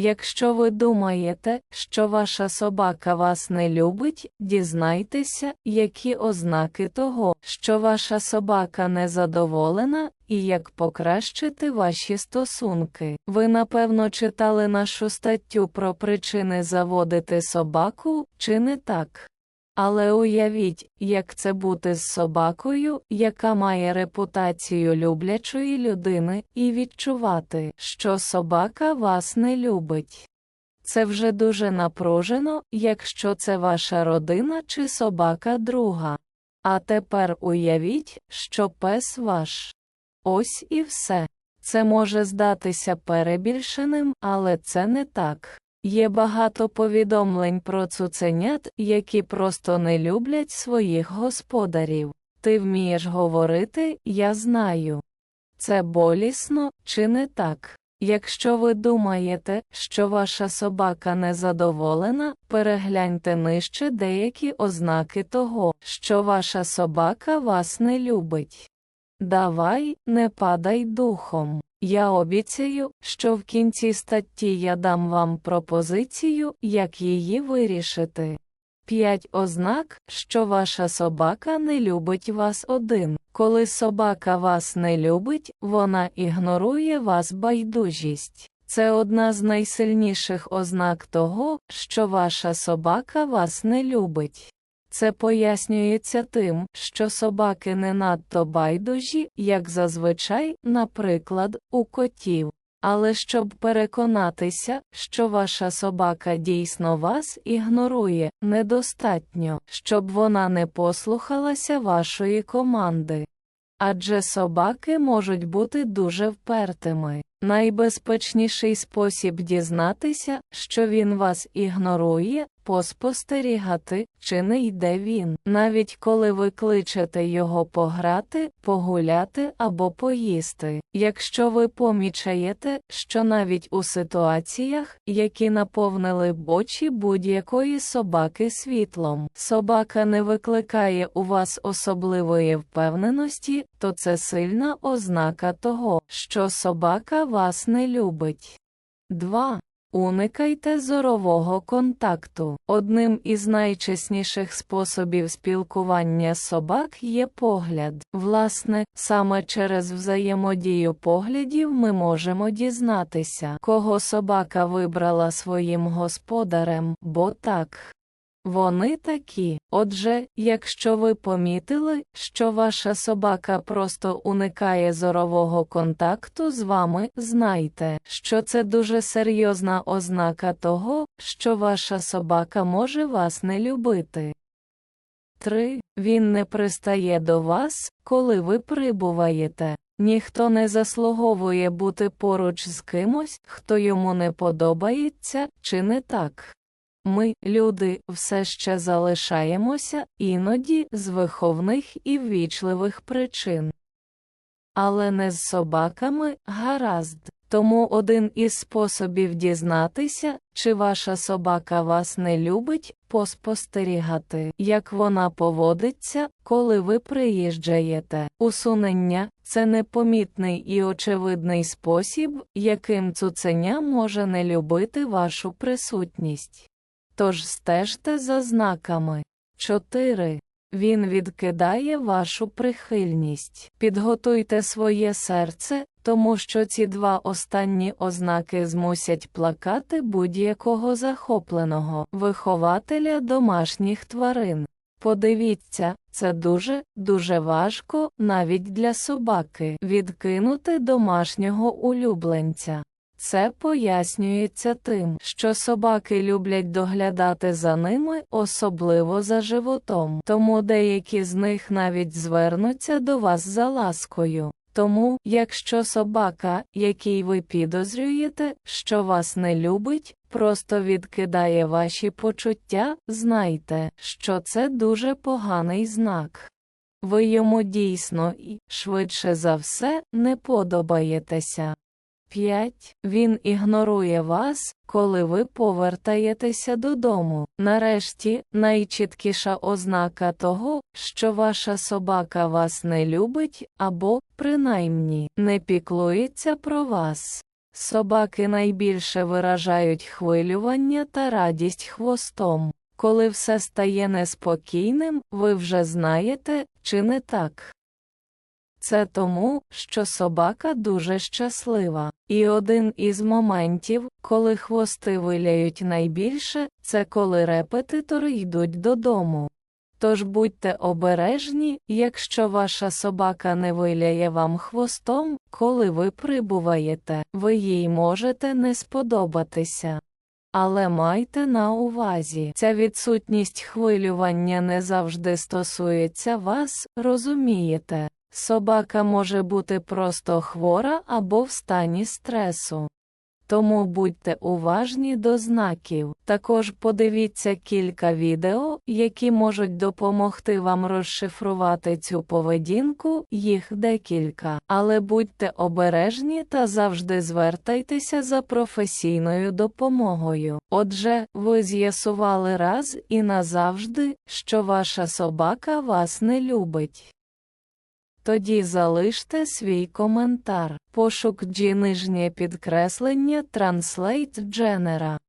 Якщо ви думаєте, що ваша собака вас не любить, дізнайтеся, які ознаки того, що ваша собака незадоволена, і як покращити ваші стосунки. Ви напевно читали нашу статтю про причини заводити собаку, чи не так? Але уявіть, як це бути з собакою, яка має репутацію люблячої людини, і відчувати, що собака вас не любить. Це вже дуже напружено, якщо це ваша родина чи собака друга. А тепер уявіть, що пес ваш. Ось і все. Це може здатися перебільшеним, але це не так. Є багато повідомлень про цуценят, які просто не люблять своїх господарів. Ти вмієш говорити, я знаю. Це болісно, чи не так? Якщо ви думаєте, що ваша собака незадоволена, перегляньте нижче деякі ознаки того, що ваша собака вас не любить. Давай, не падай духом. Я обіцяю, що в кінці статті я дам вам пропозицію, як її вирішити. 5 ознак, що ваша собака не любить вас один. Коли собака вас не любить, вона ігнорує вас байдужість. Це одна з найсильніших ознак того, що ваша собака вас не любить. Це пояснюється тим, що собаки не надто байдужі, як зазвичай, наприклад, у котів. Але щоб переконатися, що ваша собака дійсно вас ігнорує, недостатньо, щоб вона не послухалася вашої команди. Адже собаки можуть бути дуже впертими. Найбезпечніший спосіб дізнатися, що він вас ігнорує, поспостерігати, чи не йде він, навіть коли ви кличете його пограти, погуляти або поїсти. Якщо ви помічаєте, що навіть у ситуаціях, які наповнили б очі будь-якої собаки світлом, собака не викликає у вас особливої впевненості, то це сильна ознака того, що собака вас не любить. 2. Уникайте зорового контакту. Одним із найчесніших способів спілкування собак є погляд. Власне, саме через взаємодію поглядів ми можемо дізнатися, кого собака вибрала своїм господарем, бо так. Вони такі. Отже, якщо ви помітили, що ваша собака просто уникає зорового контакту з вами, знайте, що це дуже серйозна ознака того, що ваша собака може вас не любити. 3. Він не пристає до вас, коли ви прибуваєте. Ніхто не заслуговує бути поруч з кимось, хто йому не подобається, чи не так. Ми, люди, все ще залишаємося, іноді з виховних і ввічливих причин. Але не з собаками гаразд. Тому один із способів дізнатися, чи ваша собака вас не любить, поспостерігати, як вона поводиться, коли ви приїжджаєте. Усунення це непомітний і очевидний спосіб, яким цуценя може не любити вашу присутність. Тож стежте за знаками. 4. Він відкидає вашу прихильність. Підготуйте своє серце, тому що ці два останні ознаки змусять плакати будь-якого захопленого вихователя домашніх тварин. Подивіться, це дуже, дуже важко, навіть для собаки, відкинути домашнього улюбленця. Це пояснюється тим, що собаки люблять доглядати за ними, особливо за животом, тому деякі з них навіть звернуться до вас за ласкою. Тому, якщо собака, якій ви підозрюєте, що вас не любить, просто відкидає ваші почуття, знайте, що це дуже поганий знак. Ви йому дійсно і, швидше за все, не подобаєтеся. 5. Він ігнорує вас, коли ви повертаєтеся додому. Нарешті, найчіткіша ознака того, що ваша собака вас не любить або, принаймні, не піклується про вас. Собаки найбільше виражають хвилювання та радість хвостом. Коли все стає неспокійним, ви вже знаєте, чи не так. Це тому, що собака дуже щаслива. І один із моментів, коли хвости виляють найбільше, це коли репетитори йдуть додому. Тож будьте обережні, якщо ваша собака не виляє вам хвостом, коли ви прибуваєте, ви їй можете не сподобатися. Але майте на увазі, ця відсутність хвилювання не завжди стосується вас, розумієте? Собака може бути просто хвора або в стані стресу. Тому будьте уважні до знаків. Також подивіться кілька відео, які можуть допомогти вам розшифрувати цю поведінку, їх декілька. Але будьте обережні та завжди звертайтеся за професійною допомогою. Отже, ви з'ясували раз і назавжди, що ваша собака вас не любить. Тоді залиште свій коментар. Пошук G нижнє підкреслення Translate Genera.